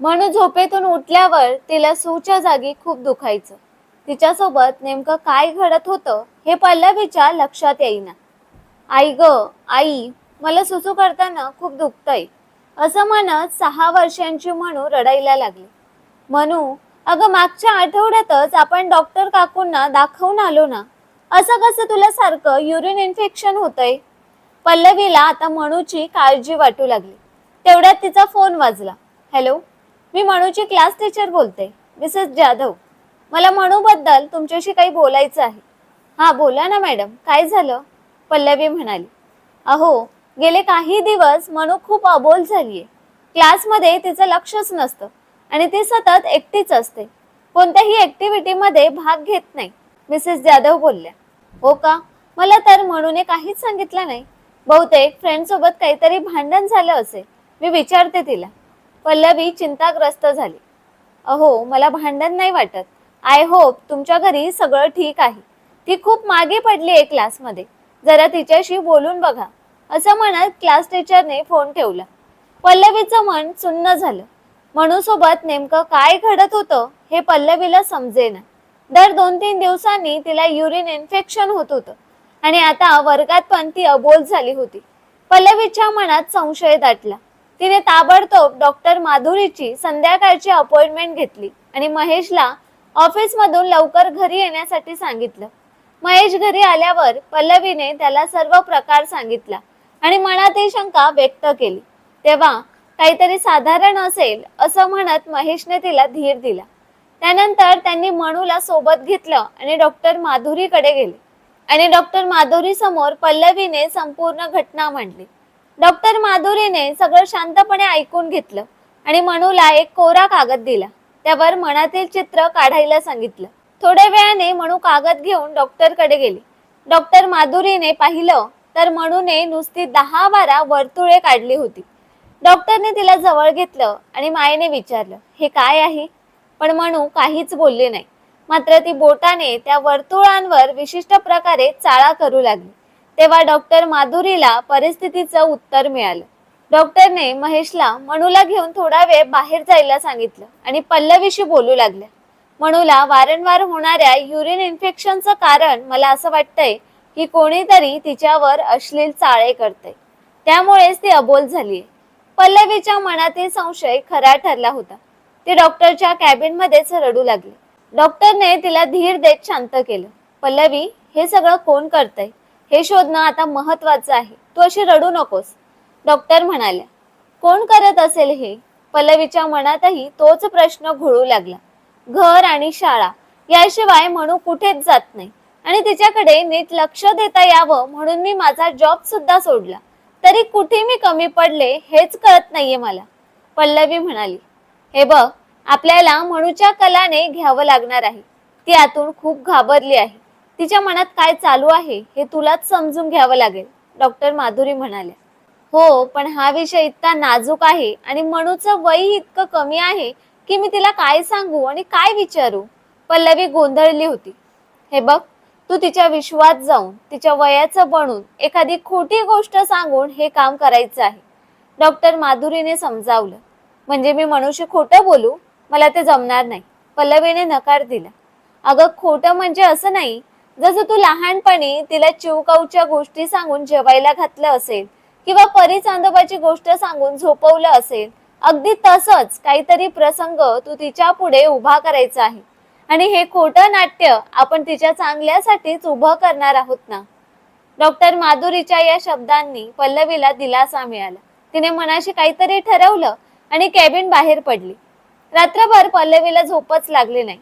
म्हणून झोपेतून उठल्यावर तिला सूच्या जागी खूप दुखायचं. तिच्यासोबत नेमकं काय घडत होतं हे पल्लवीच्या लक्षात येईना. आई ग आई मला सुसू करताना खूप दुखतंय. असं म्हणत सहा वर्षांची म्हणू रडायला लागली. म्हणू अगं मागच्या आठवड्यातच आपण डॉक्टर काकूंना दाखवून आलो ना? असं कसं तुला सारखं युरिन इन्फेक्शन होतंय? पल्लवीला आता मनूची काळजी वाटू लागली. तेवढ्यात तिचा फोन वाजला. हॅलो मी मनूची क्लास टीचर बोलते. मिसेस जाधव मला मनूबद्दल तुमच्याशी काही बोलायचं आहे. हां बोला ना मॅडम काय झालं? पल्लवी म्हणाली अहो गेले काही दिवस मनू खूप अबोल झालीये. क्लासमध्ये तिचं लक्षच नसतं आणि ती सतत एकटीच असते. कोणत्याही ॲक्टिव्हिटीमध्ये भाग घेत नाही. मिसेस जाधव बोलल्या हो का? मला तर मनूने काहीच सांगितलं नाही. बहुतेक फ्रेंड सोबत काहीतरी भांडण झालं असेल. मी विचारते तिला. पल्लवी चिंताग्रस्त झाली. अहो मला भांडण नाही वाटत. आय होप तुमच्या घरी सगळं ठीक आहे. ती खूप मागे पडली आहे क्लासमध्ये. जरा तिच्याशी बोलून बघा. असं म्हणत क्लास टीचरने फोन ठेवला. पल्लवीचं मन सुन्न झालं. मनूसोबत नेमकं काय घडत होतं हे पल्लवीला समजेना. दर दोन तीन दिवसांनी तिला युरिन इन्फेक्शन होत होतं. आणि आता वर्गात पण ती अबोल झाली होती. पल्लवीच्या मनात संशय दाटला. तिने ताबडतोब डॉक्टर माधुरीची संध्याकाळची अपॉइंटमेंट घेतली आणि महेशला ऑफिसमधून लवकर घरी येण्यासाठी सांगितलं. महेश घरी आल्यावर पल्लवीने त्याला सर्व प्रकार सांगितला आणि मनातील शंका व्यक्त केली. तेव्हा काहीतरी साधारण असेल असं म्हणत महेशने तिला धीर दिला. त्यानंतर त्यांनी मनूला सोबत घेतलं आणि डॉक्टर माधुरीकडे गेले आणि डॉक्टर माधुरी समोर पल्लवीने संपूर्ण घटना मांडली. डॉक्टर माधुरीने सगळं शांतपणे ऐकून घेतलं आणि मनूला एक कोरा कागद दिला. त्यावर मनातील चित्र काढायला सांगितलं. थोड्या वेळाने मनू कागद घेऊन डॉक्टरकडे गेली. डॉक्टर माधुरीने पाहिलं तर मनूने नुसती दहा बारा वर्तुळे काढली होती. डॉक्टरने तिला जवळ घेतलं आणि मायेने विचारलं हे काय आहे? पण मनू काहीच बोलली नाही. मात्र ती बोटाने त्या वर्तुळांवर विशिष्ट प्रकारे चाळा करू लागली. तेव्हा डॉक्टर माधुरीला परिस्थितीचं उत्तर मिळालं. डॉक्टरने महेशला मनूला घेऊन थोडा वेळ बाहेर जायला सांगितलं आणि पल्लवीशी बोलू लागल्या. मनूला वारंवार होणाऱ्या युरिन इन्फेक्शनचं कारण मला असं वाटतंय की कोणीतरी तिच्यावर अश्लील चाळे करते त्यामुळेच ती अबोल झाली पल्लवीच्या मनातील संशय खरा ठरला होता. ती डॉक्टरच्या कॅबिन मध्येच रडू लागली. डॉक्टरने तिला धीर देत शांत केलं. पल्लवी हे सगळं कोण करतंय? हे शोधणं आता महत्वाचं आहे. तू अशी रडू नकोस. डॉक्टर म्हणाल्या कोण करत असेल हे? पल्लवीच्या मनातही तोच प्रश्न घोळू लागला. घर आणि शाळा याशिवाय म्हणू कुठेच जात नाही. आणि तिच्याकडे नीट लक्ष देता यावं म्हणून मी माझा जॉब सुद्धा सोडला. तरी कुठे मी कमी पडले हेच कळत नाहीये मला. पल्लवी म्हणाली हे बघ आपल्याला म्हणूच्या कलाने घ्यावं लागणार आहे. ती आतून खूप घाबरली आहे. तिच्या मनात काय चालू आहे हे तुलाच समजून घ्यावं लागेल डॉक्टर माधुरी म्हणाल्या. हो पण हा विषय इतका नाजूक आहे आणि मनूचं वय इतकं कमी आहे की मी तिला काय सांगू आणि काय विचारू? पल्लवी गोंधळली होती. हे बघ तू तिच्या विश्वात जाऊन तिच्या वयाचं बनून एखादी खोटी गोष्ट सांगून हे काम करायचं आहे. डॉक्टर माधुरीने समजावलं. म्हणजे मी मनुष्य खोटं बोलू? मला ते जमणार नाही. पल्लवीने नकार दिला. अगं खोटं म्हणजे असं नाही जसं तू लहानपणी तिला चिवकाऊच्या गोष्टी सांगून जेवायला घातलं असेल किंवा परी चांदोबाची गोष्ट सांगून झोपवलं असेल अगदी तसंच काहीतरी प्रसंग तू तिच्या पुढे उभा करायचा आहे. आणि हे खोटं नाट्य आपण तिच्या चांगल्यासाठीच उभं करणार आहोत ना? डॉक्टर माधुरीच्या या शब्दांनी पल्लवीला दिलासा मिळाला. तिने मनाशी काहीतरी ठरवलं आणि कॅबिन बाहेर पडली. रात्रभर पल्लवीला झोपच लागली नाही.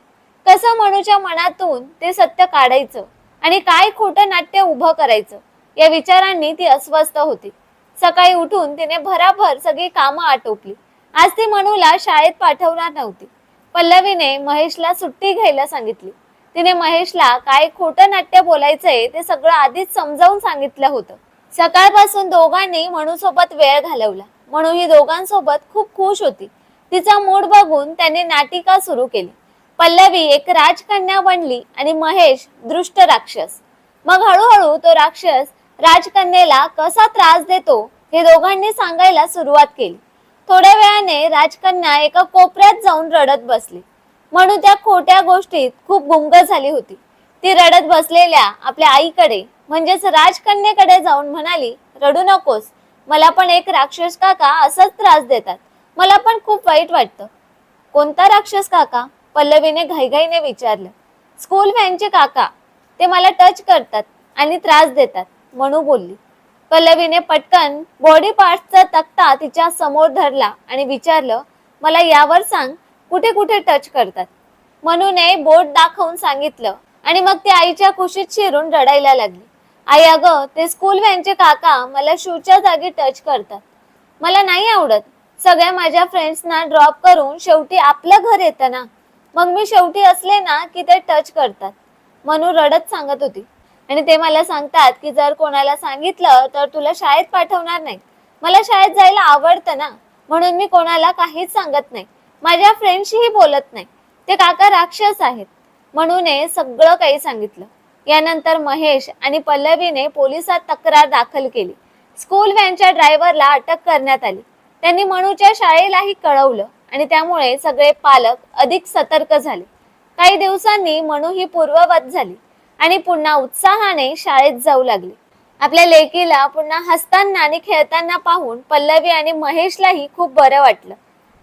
कसं मनूच्या मनातून ते सत्य काढायचं आणि काय खोटं नाट्य उभं करायचं या विचारांनी ती अस्वस्थ होती. सकाळी उठून तिने भराभर सगळी कामं आटोपली. आज ती मनूला शाळेत पाठवणार नव्हती. पल्लवीने महेशला सुट्टी घ्यायला सांगितली. तिने महेशला काय खोटं नाट्य बोलायचंय ते सगळं आधीच समजावून सांगितलं होतं. सकाळपासून दोघांनी मनूसोबत वेळ घालवला. मनू ही दोघांसोबत खूप खुश होती. तिचा मूड बघून त्याने नाटिका सुरू केली. पल्लवी एक राजकन्या बनली आणि महेश दृष्ट राक्षस. मग हळूहळू तो राक्षस राजकन्येला कसा त्रास देतो हे दोघांनी सांगायला सुरुवात केली. थोड्या वेळाने राजकन्या एका कोपऱ्यात जाऊन रडत बसली. म्हणून त्या खोट्या गोष्टीत खूप गुंग झाली होती. ती रडत बसलेल्या आपल्या आईकडे म्हणजेच राजकन्येकडे जाऊन म्हणाली रडू नकोस. मला पण एक राक्षस काका असाच त्रास देतात. मला पण खूप वाईट वाटतं. कोणता राक्षस काका? पल्लवीने घाईघाईने विचारलं स्कूल व्हॅनचे काका ते मला टच करतात आणि त्रास देतात म्हणू बोलली. पल्लवीने पटकन बॉडी पार्टचा तक्ता तिच्या समोर धरला आणि विचारलं मला यावर सांग कुठे कुठे टच करतात? मनूने बोट दाखवून सांगितलं आणि मग ती आईच्या कुशीत शिरून रडायला लागली. आई अगं ते स्कूल व्हॅनचे काका मला शूच्या जागी टच करतात. मला नाही आवडत. सगळ्या माझ्या फ्रेंड्सना ड्रॉप करून शेवटी आपलं घर येतं ना. मग मी शेवटी असले ना की ते टच करतात. मनू रडत सांगत होती. आणि ते मला सांगतात की जर कोणाला सांगितलं तर तुला शाळेत पाठवणार नाही. मला शाळेत जायला आवडतं ना. म्हणून मी कोणाला काहीच सांगत नाही. माझ्या फ्रेंडशीही बोलत नाही. ते काका राक्षस आहेत. म्हणून सगळं काही सांगितलं. यानंतर महेश आणि पल्लवीने पोलिसात तक्रार दाखल केली. स्कूल व्हॅनच्या ड्रायव्हरला अटक करण्यात आली. त्यांनी मनूच्या शाळेलाही कळवलं. आणि त्यामुळे सगळे पालक अधिक सतर्क झाले. काही दिवसांनी मनू ही पूर्ववत झाली आणि पुन्हा उत्साहाने शाळेत जाऊ लागली. आपल्या लेकीला पुन्हा हसताना आणि खेळताना पाहून पल्लवी आणि महेशलाही खूप बरं वाटलं.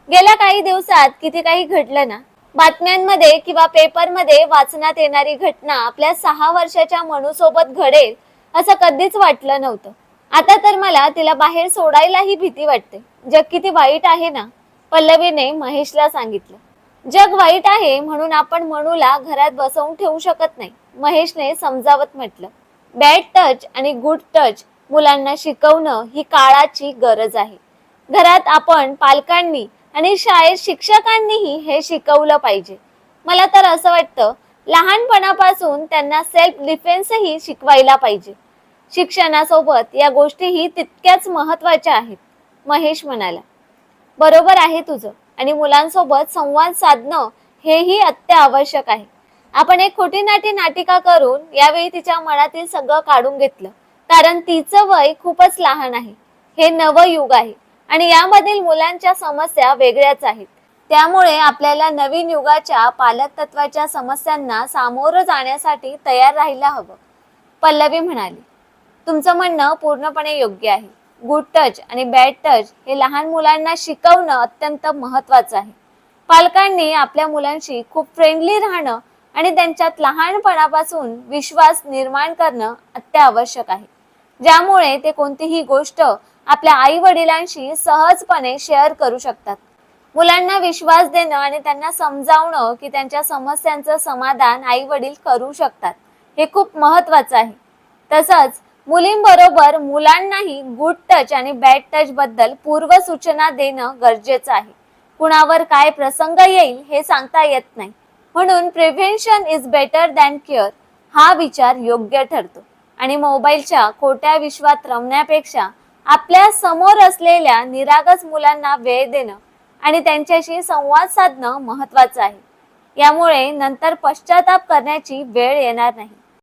गेल्या काही दिवसात किती काही घडलं ना? बातम्यांमध्ये किंवा पेपरमध्ये वाचण्यात येणारी घटना आपल्या सहा वर्षाच्या मनूसोबत घडेल असं कधीच वाटलं नव्हतं. आता तर मला तिला बाहेर सोडायलाही भीती वाटते. जग किती वाईट आहे ना? पल्लवीने महेशला सांगितलं जग वाईट आहे म्हणून आपण मनूला घरात बसवून ठेवू शकत नाही महेशने समजावत म्हटलं. बॅड टच आणि गुड टच मुलांना शिकवणं ही काळाची गरज आहे. घरात आपण पालकांनी आणि शाळेत शिक्षकांनीही हे शिकवलं पाहिजे. मला तर असं वाटतं लहानपणापासून त्यांना सेल्फ डिफेन्सही शिकवायला पाहिजे. शिक्षणासोबत या गोष्टीही तितक्याच महत्त्वाच्या आहेत महेश म्हणाला. बरोबर आहे तुझं. आणि मुलांसोबत संवाद साधणं हेही अत्यावश्यक आहे. आपण एक खोटी नाटी नाटिका करून यावेळी तिच्या मनातील सगळं काढून घेतलं. कारण तिचं वय खूपच लहान आहे. हे नवयुग आहे. आणि यामधील मुलांच्या समस्या वेगळ्याच आहेत. त्यामुळे आपल्याला नवीन युगाच्या पालक तत्वाच्या समस्यांना सामोरं जाण्यासाठी तयार राहायला हवं. पल्लवी म्हणाली तुमचं म्हणणं पूर्णपणे योग्य आहे. गुड टच आणि बॅड टच हे लहान मुलांना शिकवणं अत्यंत महत्वाचं आहे. पालकांनी आपल्या मुलांशी खूप फ्रेंडली राहणं आणि त्यांच्यात लहानपणापासून विश्वास निर्माण करणं अत्यावश्यक आहे. ज्यामुळे ते कोणतीही गोष्ट आपल्या आई वडिलांशी सहजपणे शेअर करू शकतात. मुलांना विश्वास देणं आणि त्यांना समजावणं की त्यांच्या समस्यांचं समाधान आई वडील करू शकतात हे खूप महत्वाचं आहे. तसंच मुलींबरोबर मुलांनाही गुड टच आणि बॅड टच बद्दल पूर्व सूचना देणं गरजेचं आहे. कुणावर काय प्रसंग येईल हे सांगता येत नाही. म्हणून prevention is better than care हा विचार योग्य ठरतो. आणि मोबाईलच्या खोट्या विश्वात रमण्यापेक्षा आपल्यासमोर असलेल्या निरागस मुलांना वेळ देणं आणि त्यांच्याशी संवाद साधणं महत्वाचं आहे. यामुळे नंतर पश्चाताप करण्याची वेळ येणार नाही.